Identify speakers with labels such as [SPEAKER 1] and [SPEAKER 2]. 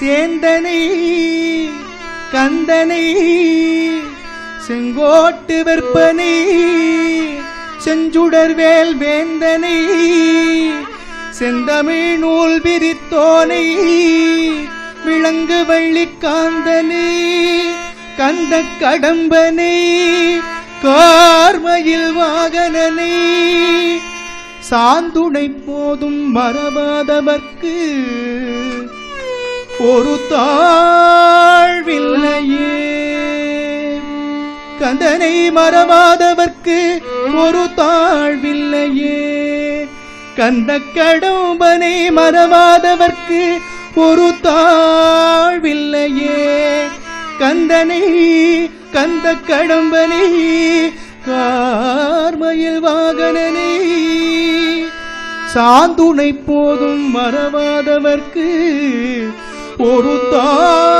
[SPEAKER 1] சேந்தனை கந்தனை செங்கோட்டு வெற்பனை செஞ்சுடர்வேல் வேந்தனை செந்தமிழ் நூல் விரித்தோனை விளங்கு வள்ளிக்காந்தனை கந்த கடம்பனை கார்மையில் வாகனனை. சாந்துணை போதும் மறவாதவர்க்கு ஒரு தாழ்வில்லையே. கந்தனை மறவாதவர்க்கு ஒரு தாழ்வில்லையே. கந்த கடம்பனை மறவாதவர்க்கு ஒரு தாழ்வில்லையே. கந்தனை கந்த கடம்பனை கார்மயில் வாகனனை. சாந்துணை போதும் மறவாதவர்க்கு பொறுத்தான்